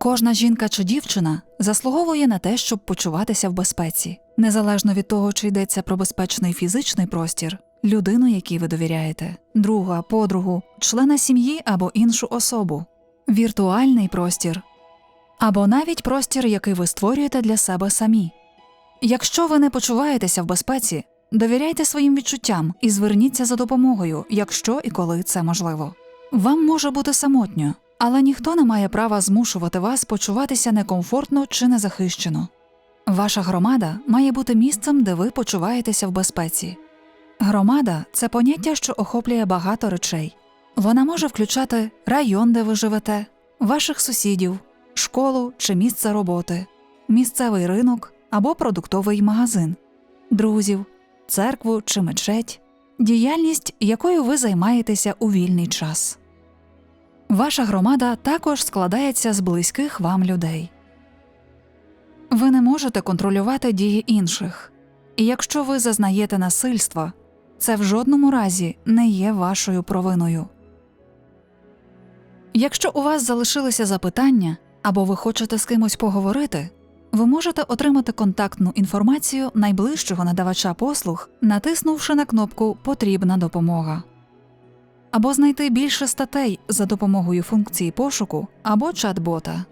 Кожна жінка чи дівчина заслуговує на те, щоб почуватися в безпеці, незалежно від того, чи йдеться про безпечний фізичний простір, людину, якій ви довіряєте, друга, подругу, члена сім'ї або іншу особу, віртуальний простір, або навіть простір, який ви створюєте для себе самі. Якщо ви не почуваєтеся в безпеці, довіряйте своїм відчуттям і зверніться за допомогою, якщо і коли це можливо. Вам може бути самотньо, але ніхто не має права змушувати вас почуватися некомфортно чи незахищено. Ваша громада має бути місцем, де ви почуваєтеся в безпеці. Громада це поняття, що охоплює багато речей. Вона може включати район, де ви живете, ваших сусідів, школу чи місце роботи, місцевий ринок або продуктовий магазин, друзів, церкву чи мечеть, діяльність, якою ви займаєтеся у вільний час. Ваша громада також складається з близьких вам людей. Ви не можете контролювати дії інших, і якщо ви зазнаєте насильства, це в жодному разі не є вашою провиною. Якщо у вас залишилися запитання або ви хочете з кимось поговорити, ви можете отримати контактну інформацію найближчого надавача послуг, натиснувши на кнопку Потрібна допомога або знайти більше статей за допомогою функції пошуку або чат-бота.